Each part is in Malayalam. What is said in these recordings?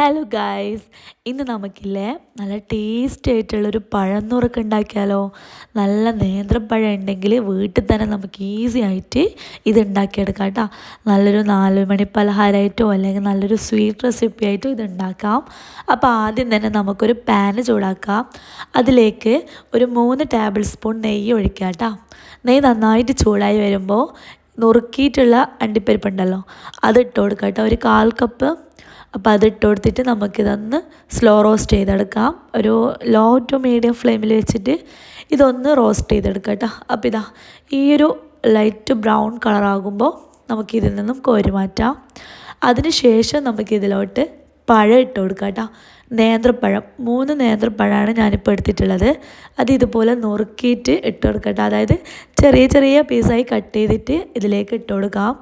ഹലോ ഗായ്സ് ഇന്ന് നമുക്കില്ലേ നല്ല ടേസ്റ്റ് ആയിട്ടുള്ളൊരു പഴന്നുറുക്ക് ഉണ്ടാക്കിയാലോ? നല്ല നേന്ത്രപ്പഴം ഉണ്ടെങ്കിൽ വീട്ടിൽ തന്നെ നമുക്ക് ഈസി ആയിട്ട് ഇത് ഉണ്ടാക്കിയെടുക്കാം കേട്ടോ. നല്ലൊരു നാല് മണി പലഹാരമായിട്ടോ അല്ലെങ്കിൽ നല്ലൊരു സ്വീറ്റ് റെസിപ്പി ആയിട്ടോ ഇത് ഉണ്ടാക്കാം അപ്പോൾ ആദ്യം തന്നെ നമുക്കൊരു പാന് ചൂടാക്കാം. അതിലേക്ക് ഒരു മൂന്ന് ടേബിൾ സ്പൂൺ നെയ്യ് ഒഴിക്കാം കേട്ടോ. നെയ്യ് നന്നായിട്ട് ചൂടായി വരുമ്പോൾ നുറുക്കിയിട്ടുള്ള അണ്ടിപ്പരിപ്പുണ്ടല്ലോ അത് ഇട്ട് കൊടുക്കാം കേട്ടോ. ഒരു കാൽ കപ്പ് അപ്പോൾ അത് ഇട്ട് കൊടുത്തിട്ട് നമുക്കിതൊന്ന് സ്ലോ റോസ്റ്റ് ചെയ്തെടുക്കാം. ഒരു ലോ ടു മീഡിയം ഫ്ലെയിമിൽ വെച്ചിട്ട് ഇതൊന്ന് റോസ്റ്റ് ചെയ്തെടുക്കാം കേട്ടോ അപ്പോൾ ഇതാ ഈ ഒരു ലൈറ്റ് ബ്രൗൺ കളറാകുമ്പോൾ നമുക്കിതിൽ നിന്നും കോരി മാറ്റാം. അതിന് ശേഷം നമുക്കിതിലോട്ട് പഴം ഇട്ട് കൊടുക്കാം കേട്ടോ നേന്ത്രപ്പഴം മൂന്ന് നേന്ത്രപ്പഴമാണ് ഞാനിപ്പോൾ എടുത്തിട്ടുള്ളത്. അത് ഇതുപോലെ നുറുക്കിയിട്ട് ഇട്ട് കൊടുക്കട്ടെ. അതായത് ചെറിയ ചെറിയ പീസായി കട്ട് ചെയ്തിട്ട് ഇതിലേക്ക് ഇട്ട് കൊടുക്കാം.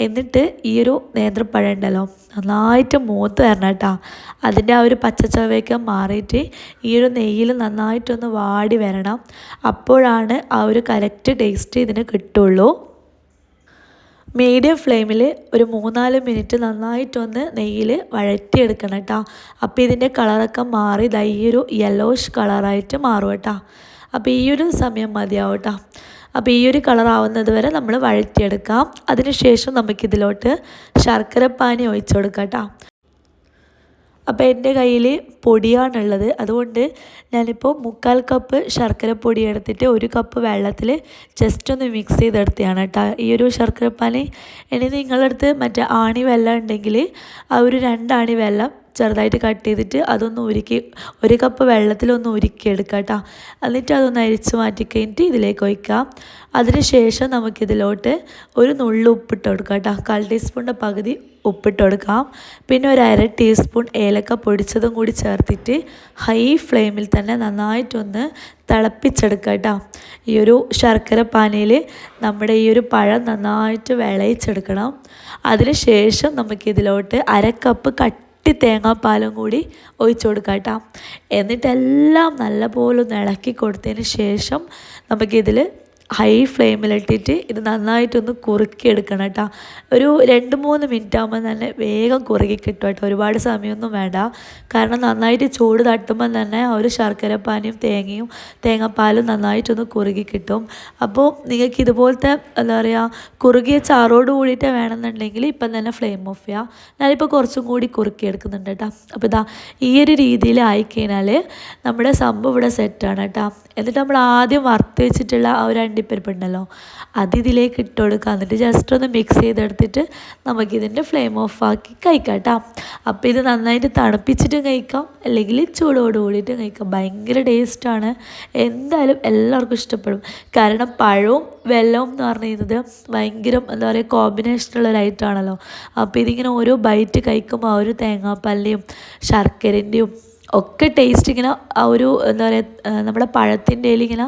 എന്നിട്ട് ഈ ഒരു നേന്ത്രപ്പഴം ഉണ്ടല്ലോ നന്നായിട്ട് മൂത്ത് തരണം കേട്ടോ. അതിന്റെ ആ ഒരു പച്ചച്ചവയൊക്കെ മാറിയിട്ട് ഈ ഒരു നെയ്യിൽ നന്നായിട്ടൊന്ന് വാടി വരണം. അപ്പോഴാണ് ആ ഒരു കറക്റ്റ് ടേസ്റ്റ് ഇതിന് കിട്ടുള്ളൂ. മീഡിയം ഫ്ലെയിമിൽ ഒരു മൂന്നാൽ മിനിറ്റ് നന്നായിട്ടൊന്ന് നെയ്യിൽ വഴറ്റിയെടുക്കണം കേട്ടോ. അപ്പോൾ ഇതിന്റെ കളറൊക്കെ മാറി ഇതാ ഈ ഒരു യെല്ലോഷ് കളറായിട്ട് മാറും കേട്ടോ. അപ്പോൾ ഈ ഒരു സമയം മതിയാവും കേട്ടോ. അപ്പോൾ ഈ ഒരു കളറാവുന്നത് വരെ നമ്മൾ വഴറ്റിയെടുക്കാം. അതിനുശേഷം നമുക്കിതിലോട്ട് ശർക്കരപ്പാനി ഒഴിച്ചു കൊടുക്കാം കേട്ടോ. അപ്പോൾ എന്റെ കയ്യിൽ പൊടിയാണുള്ളത്. അതുകൊണ്ട് ഞാനിപ്പോൾ മുക്കാൽ കപ്പ് ശർക്കര പൊടി എടുത്തിട്ട് ഒരു കപ്പ് വെള്ളത്തിൽ ജസ്റ്റ് ഒന്ന് മിക്സ് ചെയ്തെടുത്തതാണ് കേട്ടോ. ഈ ഒരു ശർക്കരപ്പാനി ഇനി നിങ്ങളടുത്ത് മറ്റേ ആണി വെള്ളം ഉണ്ടെങ്കിൽ ആ ഒരു രണ്ടാണി വെള്ളം ചെറുതായിട്ട് കട്ട് ചെയ്തിട്ട് അതൊന്ന് ഉരുക്കി ഒരു കപ്പ് വെള്ളത്തിലൊന്ന് ഉരുക്കിയെടുക്കുക കേട്ടോ എന്നിട്ട് അതൊന്ന് അരിച്ച് മാറ്റി കഴിഞ്ഞിട്ട് ഇതിലേക്ക് ഒഴിക്കാം. അതിനുശേഷം നമുക്കിതിലോട്ട് ഒരു നുള്ളു ഉപ്പിട്ട് കൊടുക്കാം കേട്ടോ കാൽ ടീസ്പൂണിന്റെ പകുതി ഉപ്പിട്ട് കൊടുക്കാം. പിന്നെ ഒരു അര ടീസ്പൂൺ ഏലക്ക പൊടിച്ചതും കൂടി ചേർത്തിട്ട് ഹൈ ഫ്ലെയിമിൽ തന്നെ നന്നായിട്ടൊന്ന് തിളപ്പിച്ചെടുക്കുക കേട്ടോ ഈ ഒരു ശർക്കര പാനയിൽ നമ്മുടെ ഈ ഒരു പഴം നന്നായിട്ട് വിളയിച്ചെടുക്കണം. അതിന് ശേഷം നമുക്കിതിലോട്ട് അര കപ്പ് കട്ട് കട്ടി തേങ്ങാപ്പാലും കൂടി ഒഴിച്ചു കൊടുക്കാം കേട്ടോ. എന്നിട്ടെല്ലാം നല്ലപോലെ ഒന്ന് ഇളക്കി കൊടുത്തതിന് ശേഷം നമുക്കിതിൽ ഹൈ ഫ്ലെയിമിലിട്ടിട്ട് ഇത് നന്നായിട്ടൊന്ന് കുറുക്കിയെടുക്കണം കേട്ടോ. ഒരു രണ്ട് മൂന്ന് മിനിറ്റ് ആകുമ്പോൾ തന്നെ വേഗം കുറുകി കിട്ടും കേട്ടോ. ഒരുപാട് സമയമൊന്നും വേണ്ട. കാരണം നന്നായിട്ട് ചൂട് തട്ടുമ്പോൾ തന്നെ ആ ഒരു ശർക്കരപ്പാനിയും തേങ്ങയും തേങ്ങാപ്പാലും നന്നായിട്ടൊന്ന് കുറുകി കിട്ടും. അപ്പോൾ നിങ്ങൾക്ക് ഇതുപോലത്തെ എന്താ പറയുക കുറുകിയ ചാറോട് കൂടിയിട്ട് വേണമെന്നുണ്ടെങ്കിൽ ഇപ്പം തന്നെ ഫ്ലെയിം ഓഫ് ചെയ്യുക ഞാനിപ്പോൾ കുറച്ചും കൂടി കുറുക്കി എടുക്കുന്നുണ്ട് കേട്ടോ. അപ്പോൾ ഇതാ ഈ ഒരു രീതിയിൽ ആയിക്കഴിഞ്ഞാൽ നമ്മുടെ സംഭവം ഇവിടെ സെറ്റാണ് കേട്ടോ. എന്നിട്ട് നമ്മൾ ആദ്യം വറുത്ത് വെച്ചിട്ടുള്ള ആ ഒരു അണ്ടിപ്പരിപ്പുണ്ടല്ലോ അത് ഇതിലേക്ക് ഇട്ട് കൊടുക്കുക എന്നിട്ട് ജസ്റ്റ് ഒന്ന് മിക്സ് ചെയ്തെടുത്തിട്ട് നമുക്കിതിന്റെ ഫ്ലെയിം ഓഫ് ആക്കി കഴിക്കാം കേട്ടോ അപ്പോൾ ഇത് നന്നായിട്ട് തണുപ്പിച്ചിട്ട് കഴിക്കാം. അല്ലെങ്കിൽ ചൂടോട് കൂടിയിട്ടും കഴിക്കാം. ഭയങ്കര ടേസ്റ്റാണ് എന്തായാലും എല്ലാവർക്കും ഇഷ്ടപ്പെടും. കാരണം പഴവും വെള്ളവും എന്ന് പറയുന്നത് ഭയങ്കര എന്താ പറയുക കോമ്പിനേഷനുള്ള ഒരു ഐറ്റമാണല്ലോ അപ്പോൾ ഇതിങ്ങനെ ഓരോ ബൈറ്റ് കഴിക്കുമ്പോൾ ആ ഒരു തേങ്ങാപ്പല്ലിയും ശർക്കരന്റെയും ഒക്കെ ടേസ്റ്റ് ഇങ്ങനെ ആ ഒരു എന്താ പറയുക നമ്മുടെ പഴത്തിന്റെ ഇങ്ങനെ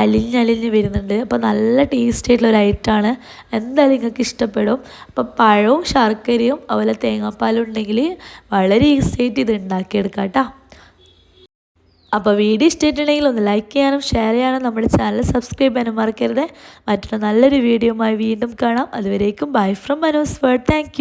അലിഞ്ഞലിഞ്ഞ് വരുന്നുണ്ട്. അപ്പോൾ നല്ല ടേസ്റ്റ് ആയിട്ടുള്ള ഒരു ഐറ്റമാണ് എന്തായാലും നിങ്ങൾക്ക് ഇഷ്ടപ്പെടും. അപ്പോൾ പഴവും ശർക്കരയും അതുപോലെ തേങ്ങാപ്പാലും ഉണ്ടെങ്കിൽ വളരെ ഈസി ആയിട്ട് ഇത് ഉണ്ടാക്കിയെടുക്കാം കേട്ടോ. അപ്പോൾ വീഡിയോ ഇഷ്ടമായിട്ടുണ്ടെങ്കിൽ ഒന്ന് ലൈക്ക് ചെയ്യാനും ഷെയർ ചെയ്യാനും നമ്മുടെ ചാനൽ സബ്സ്ക്രൈബ് ചെയ്യാനും മറക്കരുത്. മറ്റൊരു നല്ലൊരു വീഡിയോയുമായി വീണ്ടും കാണാം. അതുവരേക്കും bye from Manos world thank